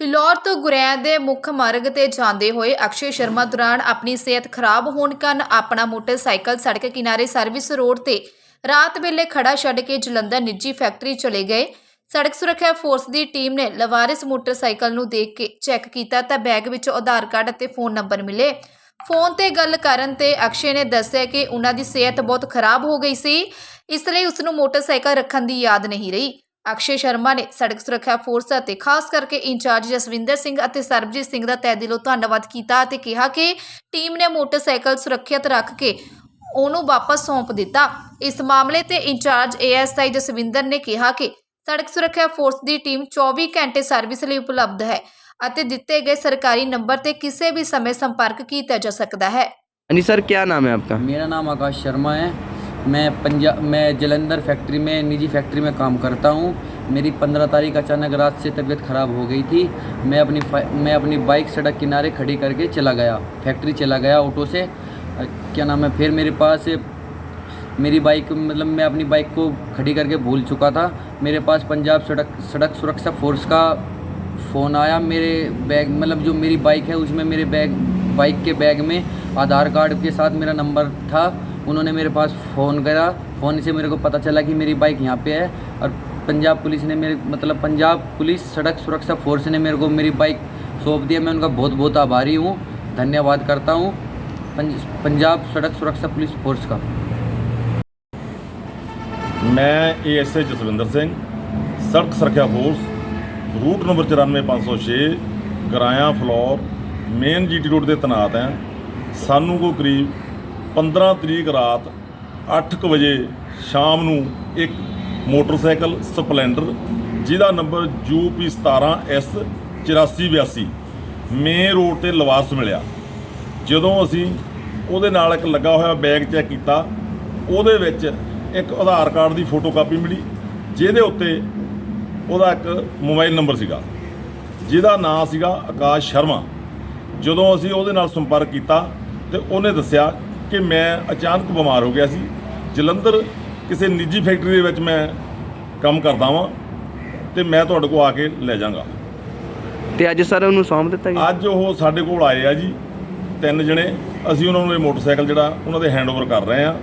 ਫਿਲੌਰ ਤੋਂ ਗੁਰੈਂ ਦੇ ਮੁੱਖ ਮਾਰਗ ਤੇ ਜਾਂਦੇ ਹੋਏ ਅਕਸ਼ੇ ਸ਼ਰਮਾ ਦੌਰਾਨ ਆਪਣੀ ਸਿਹਤ ਖਰਾਬ ਹੋਣ ਕਾਰਨ ਆਪਣਾ ਮੋਟਰਸਾਈਕਲ ਸੜਕ ਕਿਨਾਰੇ ਸਰਵਿਸ ਰੋਡ ਤੇ ਰਾਤ ਵੇਲੇ ਖੜਾ ਛੱਡ ਕੇ ਜਲੰਧਰ ਨਿੱਜੀ ਫੈਕਟਰੀ ਚਲੇ ਗਏ। ਸੜਕ ਸੁਰੱਖਿਆ ਫੋਰਸ ਦੀ ਟੀਮ ਨੇ ਲਵਾਰਿਸ ਮੋਟਰਸਾਈਕਲ ਨੂੰ ਦੇਖ ਕੇ ਚੈੱਕ ਕੀਤਾ ਤਾਂ ਬੈਗ ਵਿੱਚੋਂ ਆਧਾਰ ਕਾਰਡ ਅਤੇ ਫੋਨ ਨੰਬਰ ਮਿਲੇ। ਫੋਨ ਤੇ ਗੱਲ ਕਰਨ ਤੇ ਅਕਸ਼ੇ ਨੇ ਦੱਸਿਆ ਕਿ ਉਹਨਾਂ ਦੀ ਸਿਹਤ ਬਹੁਤ ਖਰਾਬ ਹੋ ਗਈ ਸੀ, ਇਸ ਲਈ ਉਸ ਨੂੰ ਮੋਟਰਸਾਈਕਲ ਰੱਖਣ ਦੀ ਯਾਦ ਨਹੀਂ ਰਹੀ। ਅਕਸ਼ੇ ਸ਼ਰਮਾ ਨੇ ਸੜਕ ਸੁਰੱਖਿਆ ਫੋਰਸ ਅਤੇ ਖਾਸ ਕਰਕੇ ਇੰਚਾਰਜ ਜਸਵਿੰਦਰ ਸਿੰਘ ਅਤੇ ਸਰਬਜੀਤ ਸਿੰਘ ਦਾ ਤਹਿ ਦਿਲੋਂ ਧੰਨਵਾਦ ਕੀਤਾ ਅਤੇ ਕਿਹਾ ਕਿ ਟੀਮ ਨੇ ਮੋਟਰਸਾਈਕਲ ਸੁਰੱਖਿਅਤ ਰੱਖ ਕੇ ਉਹਨੂੰ ਵਾਪਸ ਸੌਂਪ ਦਿੱਤਾ ਇਸ ਮਾਮਲੇ ਤੇ ਇੰਚਾਰਜ ਏਐਸਆਈ ਜਸਵਿੰਦਰ ਨੇ ਕਿਹਾ ਕਿ ਸੜਕ ਸੁਰੱਖਿਆ ਫੋਰਸ ਦੀ ਟੀਮ 24 ਘੰਟੇ ਸਰਵਿਸ ਲਈ ਉਪਲਬਧ ਹੈ ਅਤੇ ਦਿੱਤੇ ਗਏ ਸਰਕਾਰੀ ਨੰਬਰ ਤੇ ਕਿਸੇ ਵੀ ਸਮੇਂ ਸੰਪਰਕ ਕੀਤਾ ਜਾ ਸਕਦਾ ਹੈ हाँ जी सर क्या नाम है आपका मेरा नाम आकाश शर्मा है मैं पंजाब मैं जलंधर फैक्ट्री में, निजी फैक्ट्री में काम करता हूँ। मेरी पंद्रह तारीख अचानक रात से तबीयत ख़राब हो गई थी। मैं अपनी मैं अपनी बाइक सड़क किनारे खड़ी करके चला गया। फैक्ट्री चला गया ऑटो से। क्या नाम है? फिर मेरे पास, मेरी बाइक मतलब मैं अपनी बाइक को खड़ी करके भूल चुका था। मेरे पास पंजाब सड़क सड़क सुरक्षा फोर्स का फ़ोन आया। मेरे बैग मतलब जो मेरी बाइक है, उसमें मेरे बैग बाइक के बैग में आधार कार्ड के साथ मेरा नंबर था। उन्होंने मेरे पास फ़ोन करा फ़ोन से मेरे को पता चला कि मेरी बाइक यहाँ पे है और पंजाब पुलिस ने मेरे मतलब पंजाब पुलिस सड़क सुरक्षा फोर्स ने मेरे को मेरी बाइक सौंप दिया मैं उनका बहुत बहुत आभारी हूँ धन्यवाद करता हूँ पंज- पंजाब सड़क सुरक्षा पुलिस फोर्स का ਮੈਂ ਏਐਸਏ ਜਸਵਿੰਦਰ ਸਿੰਘ ਸੜਕ ਸੁਰੱਖਿਆ force route number 94506 Goraya Phillaur main GT road ਤੇ ਤੈਨਾਤ ਹਾਂ ਸਾਨੂੰ ਕੋ ਕਰੀਬ 15 ਤਰੀਕ ਰਾਤ 8:00 ਵਜੇ ਸ਼ਾਮ ਨੂੰ ਇੱਕ ਮੋਟਰਸਾਈਕਲ ਸਪਲੈਂਡਰ, ਜਿਹਦਾ ਨੰਬਰ UP17S 8482 ਮੇਨ ਰੋਡ ਤੇ ਲਵਾਸ ਮਿਲਿਆ। ਜਦੋਂ ਅਸੀਂ ਉਹਦੇ ਨਾਲ ਇੱਕ ਲੱਗਾ ਹੋਇਆ ਬੈਗ ਚੈੱਕ ਕੀਤਾ, ਉਹਦੇ ਵਿੱਚ ਇੱਕ ਆਧਾਰ ਕਾਰਡ ਦੀ ਫੋਟੋਕਾਪੀ ਮਿਲੀ, ਜਿਹਦੇ ਉੱਤੇ ਉਹਦਾ ਇੱਕ ਮੋਬਾਈਲ ਨੰਬਰ ਸੀਗਾ, ਜਿਹਦਾ ਨਾਮ ਸੀਗਾ ਆਕਾਸ਼ ਸ਼ਰਮਾ। ਜਦੋਂ ਅਸੀਂ ਉਹਦੇ ਨਾਲ ਸੰਪਰਕ ਕੀਤਾ ਤੇ ਉਹਨੇ ਦੱਸਿਆ ਕਿ ਮੈਂ ਅਚਾਨਕ ਬਿਮਾਰ ਹੋ ਗਿਆ ਸੀ। ਜਲੰਧਰ ਕਿਸੇ ਨਿੱਜੀ ਫੈਕਟਰੀ ਦੇ ਵਿੱਚ ਮੈਂ ਕੰਮ ਕਰਦਾ ਵਾਂ ਤੇ ਮੈਂ ਤੁਹਾਡੇ ਕੋਲ ਆ ਕੇ ਲੈ ਜਾਵਾਂਗਾ। ਤੇ ਅੱਜ ਸਰ ਉਹਨੂੰ ਸੌਂਪ ਦਿੱਤਾ ਗਿਆ? ਅੱਜ ਉਹ ਸਾਡੇ ਕੋਲ ਆਏ ਆ ਜੀ ਤਿੰਨ ਜਣੇ। ਅਸੀਂ ਉਹਨਾਂ ਨੂੰ ਇਹ ਮੋਟਰਸਾਈਕਲ ਜਿਹੜਾ ਉਹਨਾਂ ਦੇ ਹੈਂਡਓਵਰ ਕਰ ਰਹੇ ਆ।